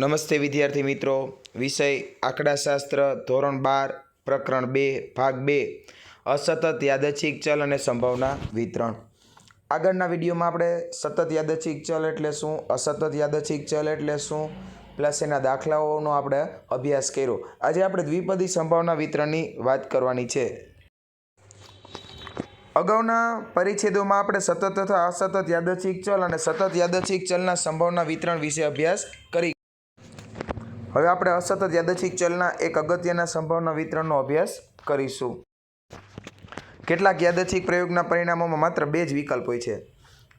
નમસ્તે વિદ્યાર્થી મિત્રો. વિષય આંકડાશાસ્ત્ર ધોરણ બાર, પ્રકરણ બે, ભાગ બે, અસતત યાદચ્છિક ચલ અને સંભાવના વિતરણ. આગળના વિડીયોમાં આપણે સતત યાદચ્છિક ચલ એટલે શું, અસતત યાદચ્છિક ચલ એટલે શું, પ્લસ એના દાખલાઓનો આપણે અભ્યાસ કર્યો. આજે આપણે દ્વિપદી સંભાવના વિતરણની વાત કરવાની છે. અગાઉના પરિચ્છેદોમાં આપણે સતત તથા અસતત યાદચ્છિક ચલ અને સતત યાદચ્છિક ચલના સંભાવના વિતરણ વિશે અભ્યાસ કરી હવે આપણે અસતત યાદચ્છિક ચલના એક અગત્યના સંભાવના વિતરણનો અભ્યાસ કરીશું. કેટલાક યાદચ્છિક પ્રયોગના પરિણામોમાં માત્ર બે જ વિકલ્પ હોય છે.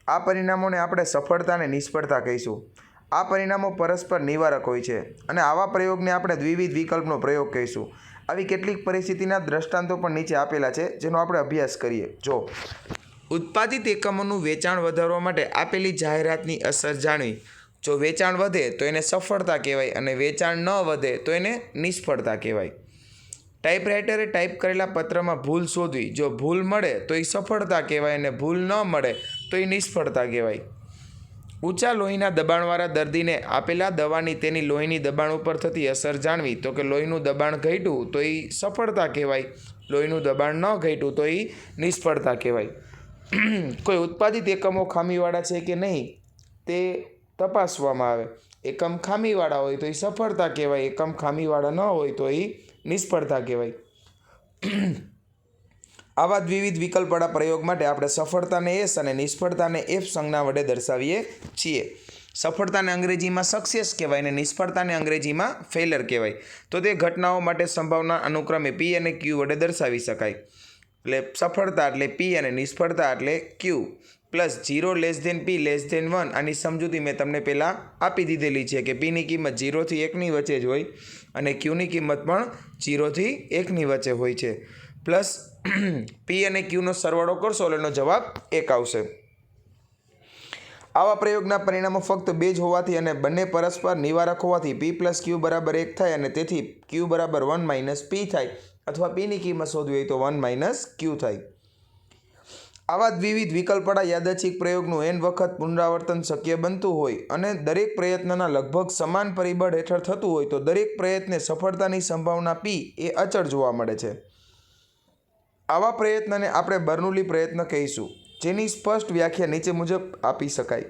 આ પરિણામોને આપણે સફળતા અને નિષ્ફળતા કહીશું. આ પરિણામો પરસ્પર નિવારક હોય છે અને આવા પ્રયોગને આપણે દ્વિવિધ વિકલ્પનો પ્રયોગ કહીશું. આવી કેટલીક પરિસ્થિતિના દ્રષ્ટાંતો પણ નીચે આપેલા છે, જેનો આપણે અભ્યાસ કરીએ. જો. ઉત્પાદિત એકમોનું વેચાણ વધારવા માટે આપેલી જાહેરાતની અસર જાણવી. જો વેચાણ વધે તો એને સફળતા કહેવાય અને વેચાણ ન વધે તો એને નિષ્ફળતા કહેવાય. ટાઈપરાઇટરે ટાઈપ કરેલા પત્રમાં ભૂલ શોધવી. જો ભૂલ મળે તો એ સફળતા કહેવાય અને ભૂલ ન મળે તો એ નિષ્ફળતા કહેવાય. ઊંચા લોહીના દબાણવાળા દર્દીને આપેલા દવાની તેની લોહીની દબાણ ઉપર થતી અસર જાણવી. તો કે લોહીનું દબાણ ઘટ્યું તો એ સફળતા કહેવાય. લોહીનું દબાણ ન ઘટ્યું તો એ નિષ્ફળતા કહેવાય. કોઈ ઉત્પાદિત એકમો ખામીવાળા છે કે નહીં? તે તપાસવામાં આવે. એકમ ખામીવાળા હોય તો એ સફળતા કહેવાય, એકમ ખામીવાળા ન હોય તો એ નિષ્ફળતા કહેવાય. આવા દ્વિવિધ વિકલ્પવાળા પ્રયોગ માટે આપણે સફળતાને એસ અને નિષ્ફળતાને એફ સંજ્ઞા વડે દર્શાવીએ છીએ. સફળતાને અંગ્રેજીમાં સક્સેસ કહેવાય અને નિષ્ફળતાને અંગ્રેજીમાં ફેલર કહેવાય. તો તે ઘટનાઓ માટે સંભાવના અનુક્રમે પી અને ક્યુ વડે દર્શાવી શકાય. એટલે સફળતા એટલે પી અને નિષ્ફળતા એટલે Q plus zero less than P, less than one. આની સમજૂતી મેં તમને પહેલાં આપી દીધેલી છે કે પીની કિંમત જીરોથી એકની વચ્ચે જ હોય અને ક્યુની કિંમત પણ જીરોથી એકની વચ્ચે હોય છે. પ્લસ પી અને ક્યુનો સરવાળો કરશો એટલે એનો જવાબ એક આવશે. આવા પ્રયોગના પરિણામો ફક્ત બે જ હોવાથી અને બંને પરસ્પર નિવારક હોવાથી પી પ્લસ ક્યુ બરાબર એક થાય અને તેથી ક્યુ બરાબર વન માઇનસ પી થાય. અથવા પીની કિંમત શોધવી હોય તો વન માઇનસ ક્યુ થાય. આવા દ્વિવિધ વિકલ્પવાળા યાદચ્છિક પ્રયોગનું એન વખત પુનરાવર્તન શક્ય બનતું હોય અને દરેક પ્રયત્નના લગભગ સમાન પરિબળ હેઠળ થતું હોય તો દરેક પ્રયત્ને સફળતાની સંભાવના પી એ અચળ જોવા મળે છે. આવા પ્રયત્નને આપણે બર્નુલી પ્રયત્ન કહીશું, જેની સ્પષ્ટ વ્યાખ્યા નીચે મુજબ આપી શકાય.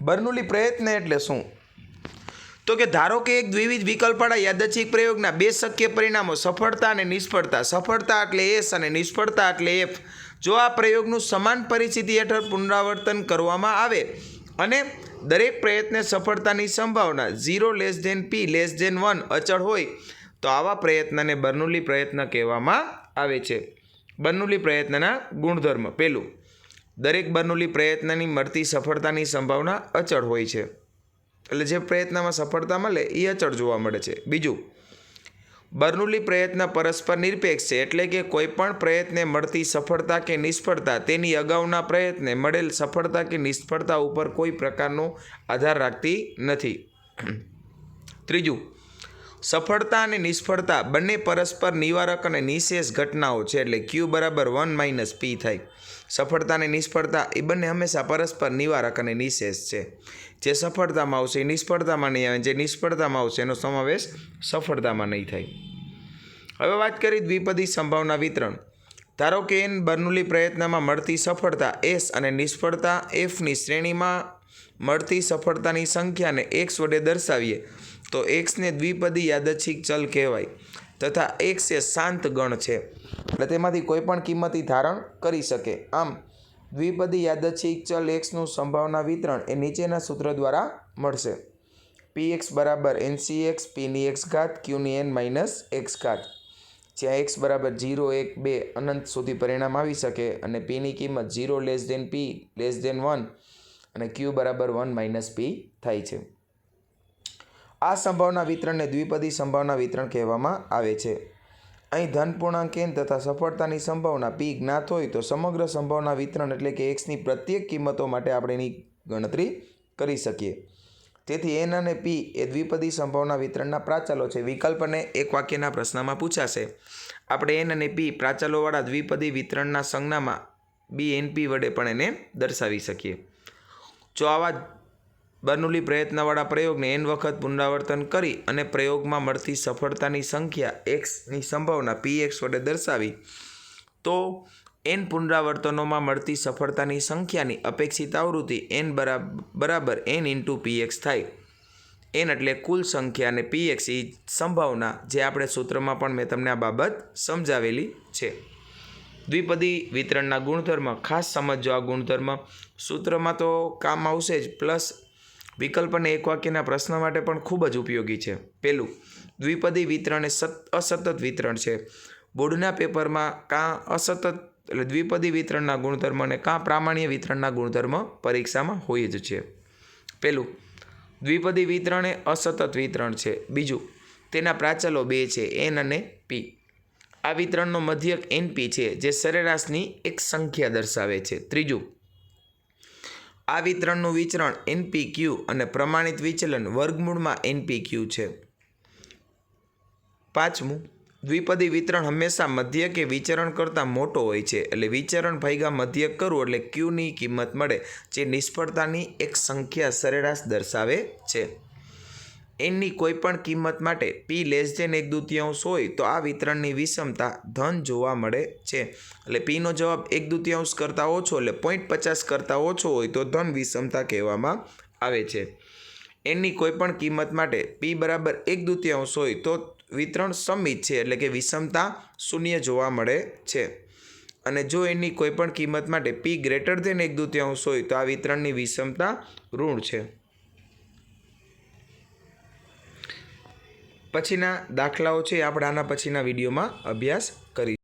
બર્નુલી પ્રયત્ન એટલે શું? તો કે ધારો કે એક દ્વિવિધ વિકલ્પવાળા યાદચ્છિક પ્રયોગના બે શક્ય પરિણામો સફળતા અને નિષ્ફળતા. સફળતા એટલે એસ અને નિષ્ફળતા એટલે એફ જો આ પ્રયોગનું સમાન પરિસ્થિતિ હેઠળ પુનરાવર્તન કરવામાં આવે અને દરેક પ્રયત્ને સફળતાની સંભાવના zero less than P, less than one અચળ હોય, તો આવા પ્રયત્નને બર્નુલી પ્રયત્ન કહેવામાં આવે છે. બર્નુલી પ્રયત્નના ગુણધર્મ પહેલું, દરેક બર્નુલી પ્રયત્નની મળતી સફળતાની સંભાવના અચળ હોય છે. એટલે જે પ્રયત્નમાં સફળતા મળે એ અચળ જોવા મળે છે. બીજું બર્નુલી પ્રયત્ન પરસ્પર નિરપેક્ષ છે એટલે કે કોઈપણ પ્રયત્ને મળતી સફળતા કે નિષ્ફળતા, તેની અગાઉના પ્રયત્ને મળેલ સફળતા કે નિષ્ફળતા ઉપર કોઈ પ્રકારનો આધાર રાખતી નથી. ત્રીજું સફળતા અને નિષ્ફળતા બંને પરસ્પર નિવારક અને નિશેષ ઘટનાઓ છે એટલે ક્યુ બરાબર વન માઇનસ પી થાય. સફળતા અને નિષ્ફળતા એ બંને હંમેશા પરસ્પર નિવારક અને નિશેષ છે. જે સફળતામાં આવશે એ નિષ્ફળતામાં નહીં આવે, જે નિષ્ફળતામાં આવશે એનો સમાવેશ સફળતામાં નહીં થાય. હવે વાત કરી દ્વિપદી સંભાવના વિતરણ. ધારો કે એન બર્નુલી પ્રયત્નમાં મળતી સફળતા એસ અને નિષ્ફળતા એફની શ્રેણીમાં મળતી સફળતાની સંખ્યાને એક્સ વડે દર્શાવીએ, તો એક્સને દ્વિપદી યાદચ્છિક ચલ કહેવાય તથા એક્સ એ શાંત ગણ છે. એટલે તેમાંથી કોઈ પણ કિંમતી ધારણ કરી શકે. આમ, દ્વિપદી યાદચ્છિક ચલ એક્સનું સંભાવના વિતરણ એ નીચેના સૂત્ર દ્વારા મળશે. પી એક્સ બરાબર એનસી એક્સ પીની એક્સ ઘાત, ક્યુની એન માઇનસ એક્સ ઘાત. જ્યાં એક્સ બરાબર જીરો એક, બે અનંત સુધી પરિણામ આવી શકે અને પીની કિંમત zero less than P, less than one અને ક્યુ બરાબર વન માઇનસ પી થાય છે. આ સંભાવના વિતરણને દ્વિપદી સંભાવના વિતરણ કહેવામાં આવે છે. અહીં ધન પૂર્ણાંક એન તથા સફળતાની સંભાવના પી જ્ઞાત હોય તો સમગ્ર સંભાવના વિતરણ એટલે કે એક્સની પ્રત્યેક કિંમતો માટે આપણે એની ગણતરી કરી શકીએ. તેથી એન અને પી એ દ્વિપદી સંભાવના વિતરણના પ્રાચલો છે. વિકલ્પને એક વાક્યના પ્રશ્નમાં પૂછાશે. આપણે એન અને પી પ્રાચલોવાળા દ્વિપદી વિતરણના સંજ્ઞામાં બી એન પી વડે પણ એને દર્શાવી શકીએ. જો આવા બર્નુલી પ્રયત્નવાળા પ્રયોગને એન વખત પુનરાવર્તન કરી અને પ્રયોગમાં મળતી સફળતાની સંખ્યા એક્સની સંભાવના પી એક્સ વડે દર્શાવી, તો એન પુનરાવર્તનોમાં મળતી સફળતાની સંખ્યાની અપેક્ષિત આવૃત્તિ એન બરાબર એન ઇન્ટુ પી એક્સ થાય. એન એટલે કુલ સંખ્યા અને પી એક્સ એ સંભાવના, જે આપણે સૂત્રમાં પણ મેં તમને આ બાબત સમજાવેલી છે. દ્વિપદી વિતરણના ગુણધર્મ, ખાસ સમજો આ ગુણધર્મ. સૂત્રમાં તો કામ આવશે જ, પ્લસ વિકલ્પ અને એક વાક્યના પ્રશ્ન માટે પણ ખૂબ જ ઉપયોગી છે. પહેલું દ્વિપદી વિતરણ એ સત, અસતત વિતરણ છે. બોર્ડના પેપરમાં કાં અસતત, એટલે દ્વિપદી વિતરણના ગુણધર્મ અને કાં પ્રામાણ્ય વિતરણના ગુણધર્મ પરીક્ષામાં હોય જ છે. પહેલું દ્વિપદી વિતરણ એ અસતત વિતરણ છે. બીજું, તેના પ્રાચલો બે છે, એન અને પી. આ વિતરણનો મધ્યક એનપી છે, જે સરેરાશની એક સંખ્યા દર્શાવે છે. ત્રીજું, આ વિતરણનું વિચરણ એનપી ક્યુ અને પ્રમાણિત વિચલન વર્ગમૂળમાં એનપી ક્યુ છે. પાંચમું, દ્વિપદી વિતરણ હંમેશા મધ્ય કે વિચરણ કરતાં મોટો હોય છે, એટલે વિચરણ ભાગ્યા મધ્યક કરવું એટલે ક્યુની કિંમત મળે, જે નિષ્ફળતાની એક સંખ્યા સરેરાશ દર્શાવે છે. એનની કોઈપણ કિંમત માટે પી લેસ દેન એક દુત્યાંશ હોય તો આ વિતરણની વિષમતા ધન જોવા મળે છે. એટલે પીનો જવાબ એક દુતિયાંશ કરતાં ઓછો એટલે પોઈન્ટ પચાસ કરતાં ઓછો હોય તો ધન વિષમતા કહેવામાં આવે છે. એનની કોઈપણ કિંમત માટે પી બરાબર એક દુતિયાંશ હોય તો વિતરણ સમિત છે એટલે કે વિષમતા શૂન્ય જોવા મળે છે. અને જો એની કોઈપણ કિંમત માટે પી ગ્રેટર દેન એક દુતિયાંશ હોય તો આ વિતરણની વિષમતા ઋણ છે. પછીના દાખલાઓ છે આપણે આના પછીના વિડીયોમાં અભ્યાસ કરી